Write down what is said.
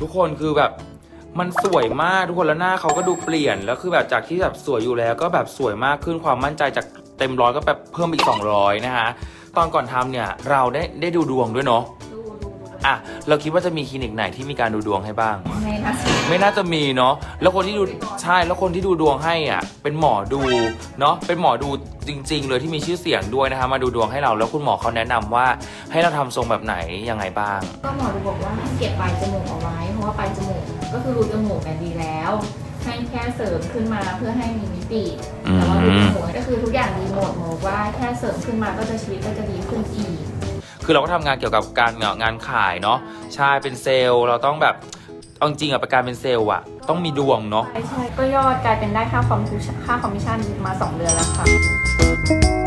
ทุกคนคือแบบมันสวยมากทุกคนแล้วหน้าเขาก็ดูเปลี่ยนแล้วคือแบบจากที่แบบสวยอยู่แล้ว ก็แบบสวยมากขึ้นความมั่นใจจากเต็มร้อยก็แบบเพิ่มอีก 200 นะคะตอนก่อนทำเนี่ยเราได้ได้ดูดวงด้วยเนาะ อะเราคิดว่าจะมีคลินิกไหนที่มีการดูดวงให้บ้างในทัศไม่น่าจะมีเนาะแล้วคนที่ดูใช่แล้วคนที่ดูดวงให้อะเป็นหมอดูเนาะเป็นหมอดูจริง ๆ เลยที่มีชื่อเสียงด้วยนะคะมาดูดวงให้เราแล้วคุณหมอเขาแนะนำว่าให้เราทำทรงแบบไหนยังไงบ้าง ก็หมอดูบอกว่าให้เก็บปลายจมูกเอาไว้ เพราะว่าปลายจมูกก็คือรูจมูกกันดีแล้ว ให้แค่เสริมขึ้นมาเพื่อให้มีมิติอืมแต่ว่ารูจมูกก็คือทุกอย่างดีหมดหมอบอกว่าแค่เสริมขึ้นมาก็จะชีวิตก็จะดีขึ้นอีก คือเราก็ทำงานเกี่ยวกับการงานขายเนาะใช่เป็นเซลล์เราต้องแบบเอาจริงอะประการเป็นเซลล์อะต้องมีดวงเนาะใช่ก็ยอดกลายเป็นได้ค่าคอมมิชค่าคอมมิชชั่นมา 2 เดือนแล้วค่ะ